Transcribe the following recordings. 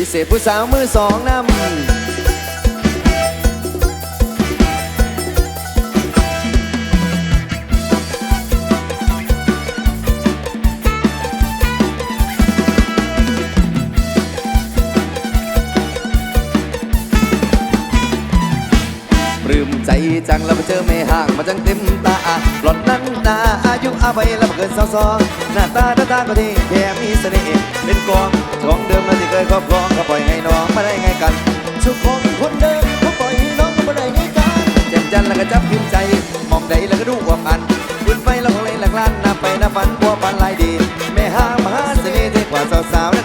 พิเศษผู้สาวมือสองนำ ใจจังแล้วมาเจอไม่ห่างมาจังเต็มตาหล่อนนั้นนาอายุอาไปแล้วมาเกินสาวสองหน้าตาตาตาก็ดีแค่มีเสน่ห์เป็นกองของเดิมแล้วที่เคยครอบครองก็ปล่อยให้น้องมาได้ไงกันชุกคนคนเดิมเขาปล่อยให้น้องมาได้ไงกันแจ่มจันทร์แล้วก็จับพิมพ์ใจ มองใดแล้วก็ดูว่ามันขึ้นไปแล้วของเลยหลักล้านหน้าไปหน้าฝันบัวปันลายดีแม่ห้างมหาเสน่ห์เท่กว่าสาวๆ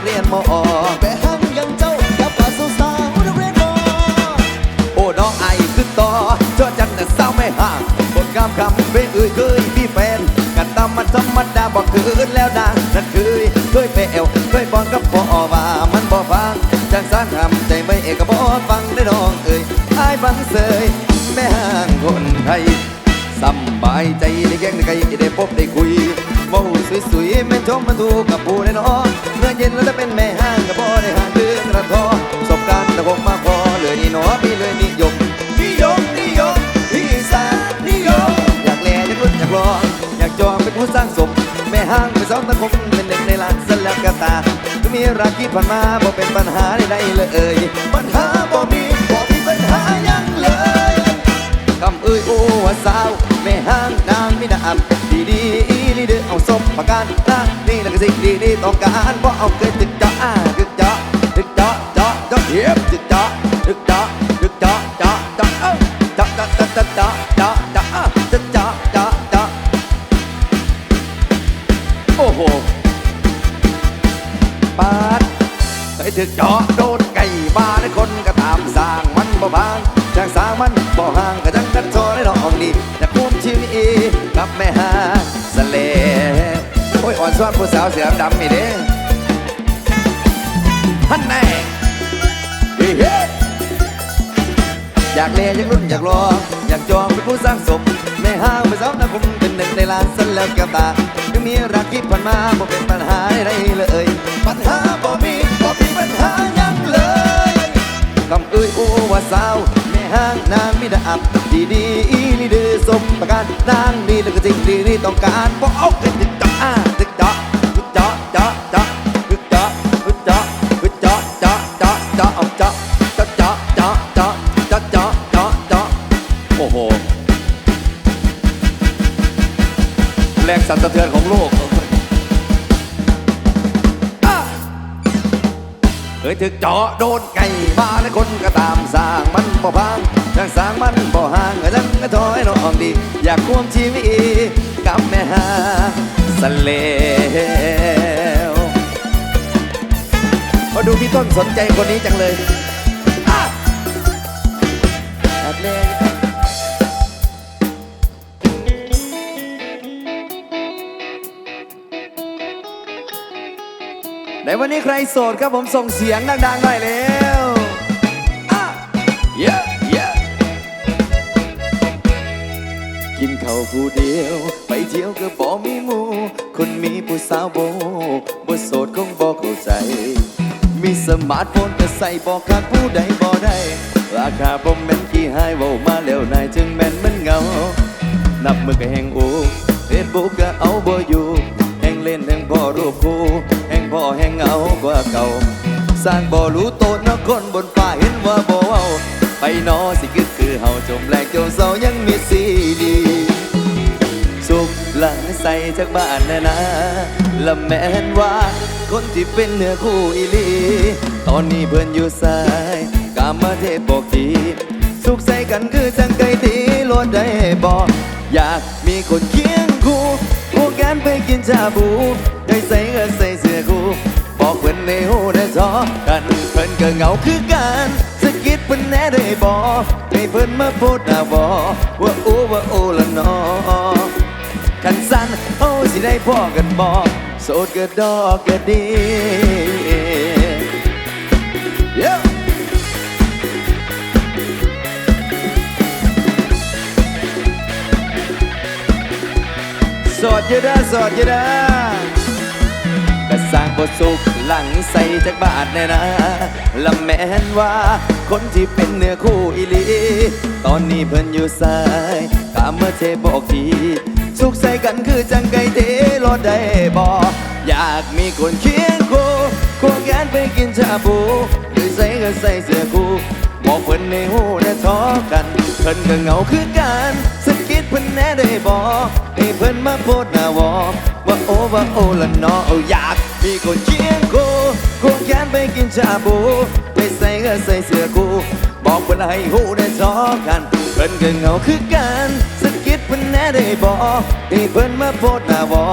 บทกำคำเป็นเอ่ยเคยพี่แฟนกันตามมันธรรมดาบอกคืนแล้วนะนั่นเคยเคยไปเอวเคยบอลกับพอว่ามันบ่ฟังจังสร้างทำใจไม่เอกบ่ฟังได้น้องเอ่ยไอ้ายฟังเสยแม่ห้างคนไทยสำบายใจได้แกงได้ไกลได้พบได้คุยเว้าสวยๆแม่ชมมันถูกกับผู้ได้น้อง องตะคมเป็นหนึ่งในล้านสลักกะตาก็มีรักที่ผ่านมาบ่เป็นปัญหาใดๆเลยปัญหาบ่มีบ่มีปัญหายังเลยคำเอ่ยโอ้ว่าสาวแม่ห้างนางมิดาบดีดีลีเดอเอาสมประการนางนี่แหละก็สิ่งดีดีต้องการเพราะเอาเกิดจึกจาะอ่ากเจา โอ้ยอ่อนผู้สาวเสือดำนี่เด้ฮันแน่อยากเล่อยากรุ่นอยากรอ อยากจองเป็นผู้สร้างสมแม่ห้างเป็นสาวนาคมเป็นหนึ่งในล้านสันแล้วก้วตาถึงมีรักที่ผ่านมาบ่เป็นปัญหาใดเลย ปัญหาบ่มีบ่มีปัญหายังเลยคำเอ้ยโอ้ว่าสาวแม่ห้างนางมิดาอับดีดีอีลีเดือสมประการนางนี่แล้วก็จริงดีนี่ต้องการเพราะเอาเกิดจึกเจาะ อ่าจึกเจาะจึกเจาะเจาะเจาะจึกเจาะจึกเจาะจึกเจาะเจาะเจาะเจาะเอาเจาะเจาะเจาะเจาะเจาะเจาะเจาะเจาะเจาะโอ้โหแรงสั่นสะเทือนของโลกเคยถึกเจาะโดนไก่บ้าและคนก็ตามสร้างมันบ่พังจังสร้างมันบ่ห่างก็จังก็ถอยน้องดี อยากควงชีวิตกับแม่หา สะเลวมาดูพี่ต้นสนใจคนนี้จังเลยอะอัดเลยในวันนี้ใครโสดครับผมส่งเสียงดังๆหน่อยเร็วอ่ กินข้าวผู้เดียว ไปเที่ยวก็บ่มีหมู่คนมีผู้สาวโบบ่โสดคงบ่เข้าใจ มีสมาร์ทโฟนก็ใส่บอกขาดผู้ใดบ่ได้ราคาบ่แม่นกี่หายเว้ามาแล้วนายจึงแม่นมันเงา นับมือก็แหงอูเฟซบุ๊กก็เอาบ่อยู่แหงเล่นแหงพ่อรูปคู่แหงพ่อแหงเหงากว่าเก่า สร้างบ่รู้โตนนะคนบนฟ้าเห็นว่าบ่เว้าไปนอสิคือคือเฮาจมแรงจมเศร้ายังมีซีดี หลังใส่จากบ้านนะนะละแม่นว่า คนที่เป็นเนื้อคู่อีลี ตอนนี้เพื่อนอยู่สายกามาเทพบอกทีสุขใส่กันคือจังไก่ตีลวดได้บอก อยากมีคนเคียงคู่คู่กันไปกินชาบู ได้ใส่เงินใส่เสื้อคู่ บอกเพื่อนในหูได้ซอกันเพื่อนก็เหงาคือกันสะกิดเพื่อนแน่ได้บอกให้เพื่อนมาพูดหน้าบอกว่าอู้ว่าอู้ละนอ ขันสั้นโอ้สิได้พ่อกันบอกโสดก็ดอกก็ดี Yeah. สดอยู่เด้อสดอยู่เด้อกระสร้างบ่สุขหลังใส่จากบาทแน่นะละแม่นว่า คนที่เป็นเนื้อคู่อีหลี ตอนนี้เพิ่นอยู่สายตามเมื่อเทบอกที สุขใส่กันคือจังไก่เทรถได้บ่อยากมีคนเคียงคู่ควงแขนไปกินชาบูหรือใส่ก็ใส่เสื้อคู่บอกเพิ่นในหูได้ทอกันเพิ่นก็เหงาคือกันสกิดเพิ่นแน่ได้บ่ให้เพิ่นมาโพดหน้าวอว่าโอว่าโอละนาะเอาอยากมีคนเคียงคู่ควงแขนไปกินชาบูไปใส่ก็ใส่เสื้อคู่ บอกเพิ่นให้หูได้ทอกันเพิ่นก็เหงาคือกันสะกิดเพิ่นแน่ได้บ่ให้เพิ่นมาโพดหน้าวอ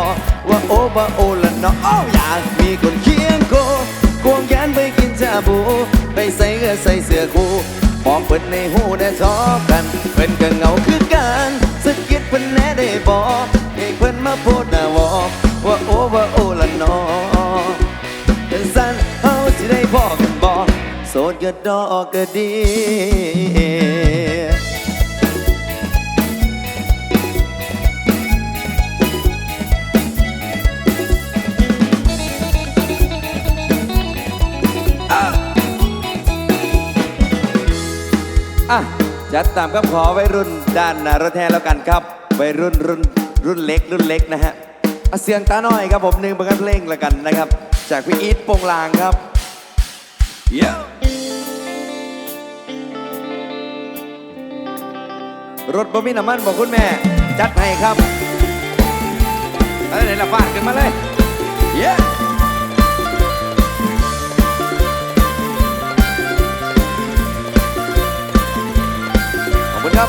ว่าโอวาโอละเนาะออยากมีคนเคียงคู่ควงแขนไปกินชาบูไปใส่ก็ใส่เสื้อคู่บอกเพิ่นในหูได้ทอกันเพิ่นก็เหงาคือกันสะกิดเพิ่นแน่ได้บ่ให้เพิ่นมาโพดหน้าวอว่าโอวาโอละเนาะเป็นสั้นเฮาสิได้พอกัน สดก็ดอกก็ดี อะ จัดตามคำขอวัยรุ่นด้านหนารถแทนแล้วกันครับวัยรุ่นรุ่นรุ่นเล็กรุ่นเล็กนะฮะอะเสียงตาหน่อยครับผมหนึ่งประกันเพลงแล้วกันนะครับ จากพี่อีทโปงลางครับเรถบะมีน้ำมันบอกคุณแม่ จัดให้ครับเอ้ยไหนละฟาดขึ้นมาเลยเย้ขอบคุณครับ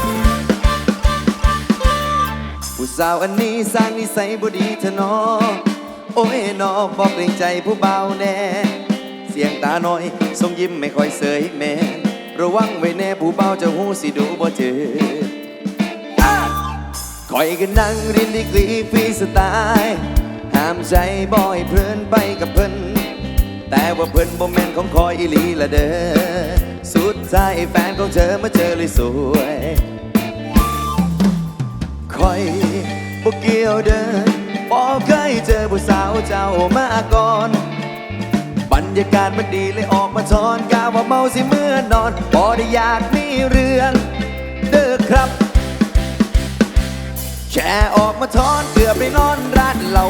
ผู้สาวอันนี้สร้างนิสัยบ่ดีเถอะนอ โอ้ยนอบอกเกรงใจผู้เบาแน่เสียงตาน้อยทรงยิ้มไม่ค่อยเสยแม่ ระวังไว้แน่ผู้เบาจะหูสิดูบ่เจอ คอยกันนั่งเรียนดีกรีฟรีสไตล์ห้ามใจบ่อยเพลินไปกับเพิ่นแต่ว่าเพิ่นบ่แม่นของคอยอีหลีละเด้อสุดท้ายแฟนของเธอมาเจอเลยสวยคอยบ่เกี่ยวเดินบ่เคยเจอผู้สาวเจ้ามาก่อนบรรยากาศมันดีเลยออกมาทอนกาว่าเมาสิเมื่อนอนบ่ได้อยากมีเรื่องเด้อครับ แค่ออกมาทอนเกือบได้นอนร้านเรา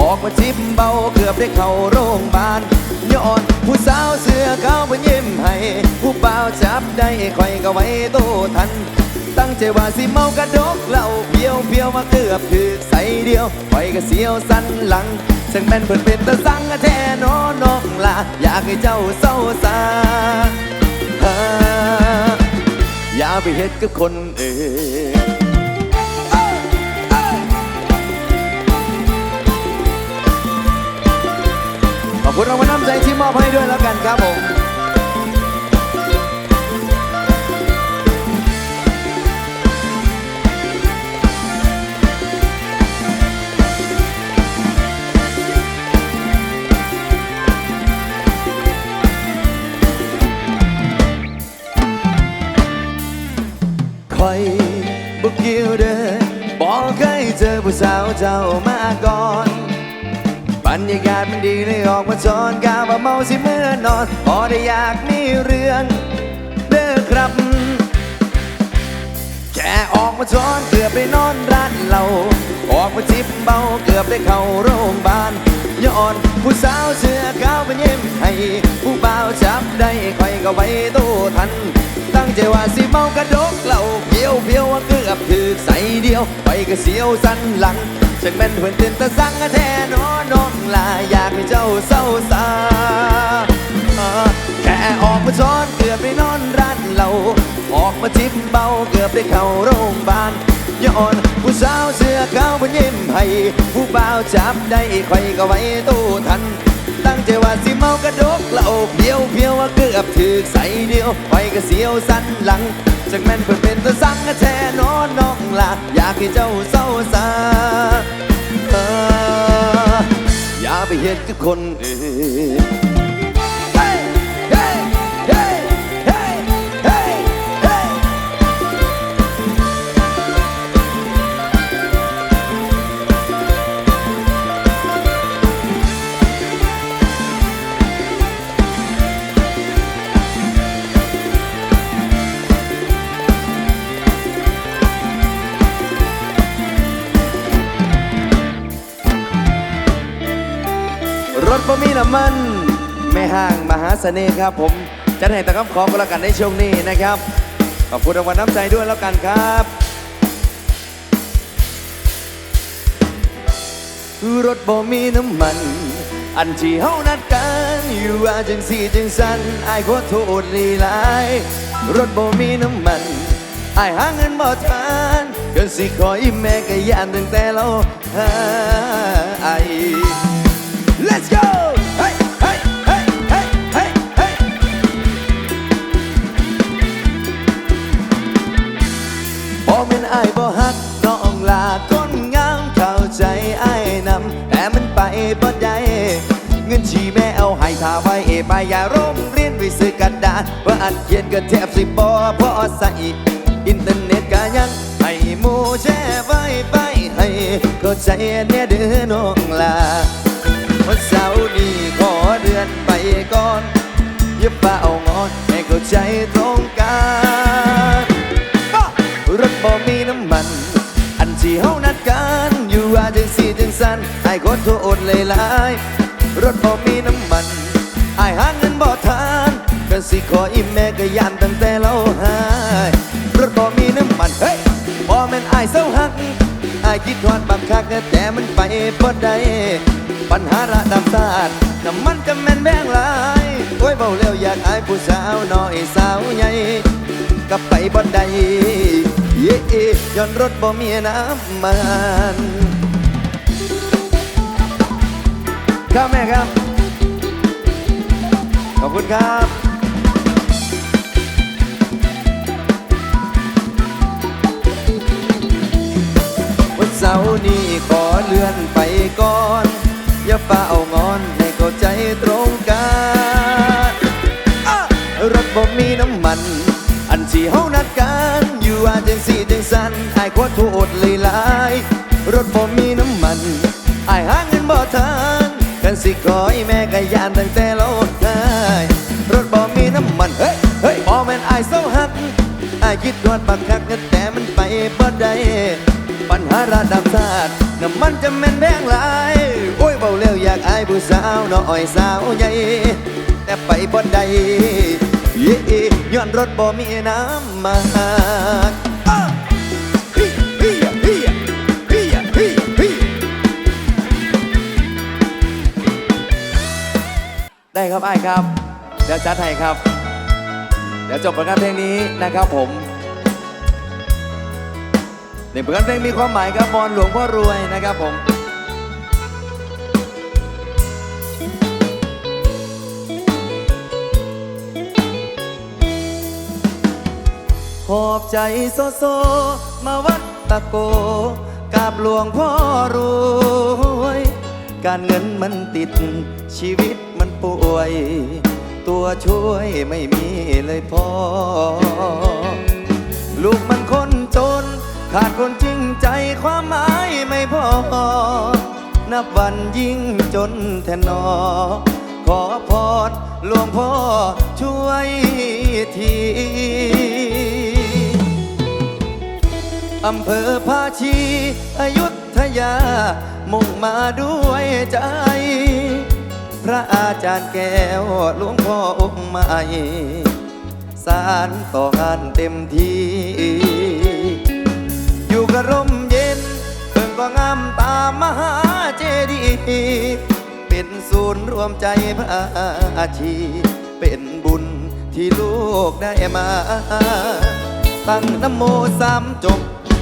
ออกมาจิบเบาเกือบได้เข้าโรงพยาบาลย้อนผู้สาวเสื้อขาวมายิ้มให้ผู้บ่าวจับได้คอยก็ไว้โตทัน ตั้งใจว่าสิเมากระดกเหล้าเพียวเพียวมาเกือบถึกใส่เดียวคอยก็เสียวสันหลังฉันแม่นเพิ่นเป็นตาสังแท้นอน้องลาอยากให้เจ้าเศร้าสาอย่าไปเฮ็ดกับคนอื่น คุณรางวัลน้ำใจที่มอบให้ด้วยแล้วกันครับผมคอยบุกเกี่ยวเดินบอกเคยเจอผู้สาวเจ้ามาก่อน รรยากาศมันดีเลยออกมาจอนกาว่าเมาสิเมื่อนอนพอได้อยากมีเรื่องเด้อครับ แค่ออกมาจอนเกือบได้นอนร้านเราออกมาจิบเบาเกือบได้เข้าโรงพยาบาลย้อนผู้สาวเสื้อขาวมายิ้มให้ผู้บ่าวจับได้คอยก็ไว้ตู้ทัน ตั้งใจว่าสิเมากระดกเหล่าเพียวเพียวว่าเกือบถือใส่เดียวไปก็เสียวสันหลัง ฉันแม่นเพื่อนตื่นตะสังแท้นอน้องลาอยากให้เจ้าเศร้าสาแค่ออกมาช้อนเกือบได้นอนร้านเราออกมาทิบเบาเกือบได้เข้าโรงพยาบาลย้อนผู้สาวเสื้อขาผู้ยิ้มให้ผู้บ่าวจับได้ใครก็ไว้ตู้ทัน ตั้งใจว่าสิเมากระดกเหล่าเพียวเพียวว่าเกือบถือใส่เดียวไปก็เสียวสันหลังจากแม่นเพิ่นเป็นตัวสังกะแทนอนน้องลาอยากให้เจ้าเศร้าซาอย่าไปเห็ดกับคนอื่น เสน่ห์ครับ ผมจะให้ตะคำขอก็แล้วกันในช่วงนี้นะครับ ขอบคุณรางวัลน้ำใจด้วยแล้วกันครับรถบ่มีน้ำมัน อันที่เฮานัดกันอยู่ว่าจังสี่จังสันอายขอโทษลีลายรถบ่มีน้ำมันอายหาเงินบ่ทันก็สิขออีแม่ก็ยานตั้งแต่เราหาไอ Let's go นอายบ่ฮักน้องลาคนงามเข้าใจอายนำแต่มันไปบ่ได้เงินชีแม่เอาให้ทาไว้ไปอย่าโรงเรียนไวิซื้อกระดาษว่าอันเขียนก็แทบสิบ่พอใส่อินเทอร์เน็ตก็ยังให้หมู่แชร์ไว้ไปให้เข้าใจแน่เด้อน้องลาวันเสาร์นี้ขอเดือนไปก่อนอย่าเฝ้างอนให้เข้าใจตรงกัน บ่มีน้ำมัน อันที่เฮานัดกันอยู่ว่าจังสี่จังสันไอ้ายขอโทษเลยลายๆรถบ่มีน้ำมันไอ้ายหาเงินบ่ทันก็สิขออีแม่ก็ยานตั้งแต่เราหายรถบ่มีน้ำมันเฮ้ยบ่แม่นไอ้เศร้าหักไอ้คิดทอดบักคักแต่มันไปบ่ได้ปัญหาระดับชาติน้ำมันก็แม่นแบงหลายโอ้ยเบาแล้วอยากอายผู้สาวน้อยสาวใหญ่กลับไปบ่ได้ เย่ย้อนรถบ่มีน้ำมันครับแม่ครับ ขอบคุณครับวันเสาร์นี้ขอเลื่อนไปก่อน อย่าฝ่าเอางอนให้เข้าใจตรงกันรถบ่มีน้ำมัน อันที่เฮานัดกัน ว่าจังสี่จังสันอายขอโทษเลยหลายรถบ่มีน้ำมันอายหาเงินบ่ทันกันสิขอให้แม่ก็ยานตั้งแต่เราได้รถบ่มีน้ำมันเฮ้ยเฮ้ยบ่แม่นอายเศร้าหักอายคิดว่าบักคักแต่มันไปบ่ได้ปัญหาระดับชาติน้ำมันจะแม่นแบงหลายโอ้ยเบาแล้วอยากอายผู้สาวน้อยสาวใหญ่แต่ไปบ่ได้ ย้อนรถบ่มีน้ำมาได้ครับไอ้ครับ เดี๋ยวจัดให้ครับ เดี๋ยวจบผลงานเพลงนี้นะครับผมในผลงานเพลงมีความหมายครับบอลหลวงพ่อรวยนะครับผม อบใจโซโซ มาวัดตะโก กับหลวงพ่อรวย การเงินมันติด ชีวิตมันป่วย ตัวช่วยไม่มีเลยพ่อลูกมันคนจน ขาดคนจริงใจความหมายไม่พอ นับวันยิ่งจนแทนนอ ขอพรหลวงพ่อช่วยที อำเภอภาชีอยุธยา มุ่งมาด้วยใจ พระอาจารย์แก้วหลวงพ่อองค์ใหม่สารต่องานเต็มที่ อยู่กับร่มเย็นเพิ่งก็งามตามมหาเจดีย์เป็นศูนย์รวมใจพระอาชีเป็นบุญที่ลูกได้มา ตั้งนโมสามจบ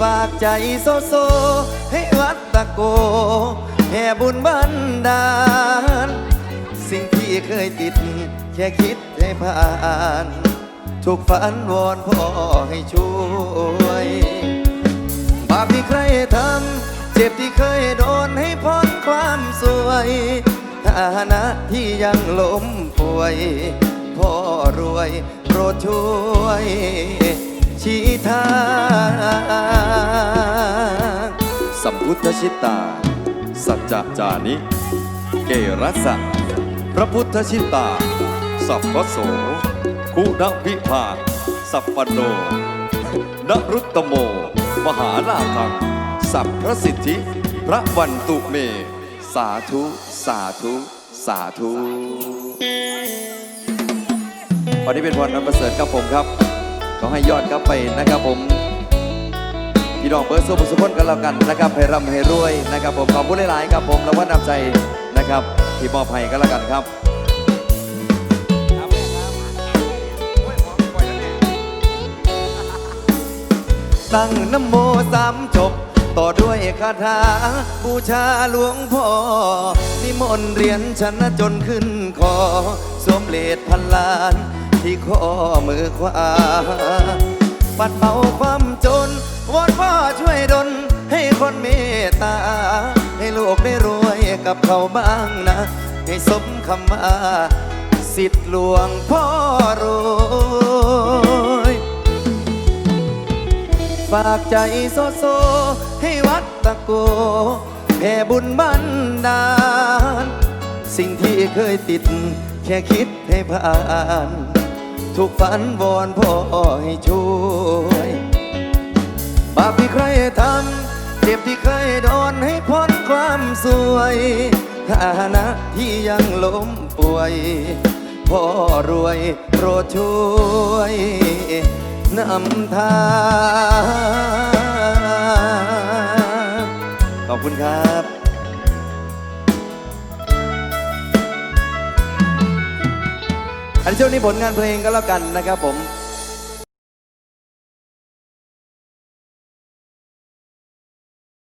ฝากใจโซโซ ให้วัดตะโก แห่บุญบันดาล สิ่งที่เคยติด แค่คิดให้ผ่านทุกฝันวอนพ่อให้ช่วย บาปที่ใครทำ เจ็บที่เคยโดนให้พ้นความสวยฐานะที่ยังล้มป่วย พ่อรวยโปรดช่วย ชี้ทางสัมพุทธชิตา สัจจจานิ เกรัสสะพระพุทธชิตา สัพพโส คุณวิภาคสัพปโนนรุตตโม มหาลาคัง สัพพระสิทธิ พระวันตุเม สาธุ สาธุ สาธุวันนี้เป็นวันอันประเสริฐครับผมครับ ขอให้ยอดครับไปนะครับผมพี่น้องเบิร์ดสู้บุษพนกันแล้วกันนะครับให้ร่ำให้รวยนะครับผมขอบคุณหลายๆครับผมแล้วว่านำใจนะครับที่มอบให้กันแล้วกันครับตั้งน้ำโมสามจบ ต่อด้วยคาถาบูชาหลวงพ่อ นิมนต์เรียนชนะจนขึ้นคอ สวมเลดพันล้าน ที่ข้อมือขวา ปัดเป่าความจนวอนพ่อช่วยดลให้คนเมตตา ให้ลูกได้รวยกับเขาบ้างนะ ให้สมคำว่าสิทธิ์หลวงพ่อรวยฝากใจโซโซ ให้วัดตะโกแผ่บุญบันดาล สิ่งที่เคยติด แค่คิดให้ผ่าน ทุกฝันวอนพ่อให้ช่วยบาปที่ใครทำเจ็บที่เคยโดนให้พ้นความสวยฐานะที่ยังล้มป่วย พ่อรวยโปรดช่วยนำทางขอบคุณครับ อันช่วงนี้ผลงานเพลงก็แล้วกันนะครับผม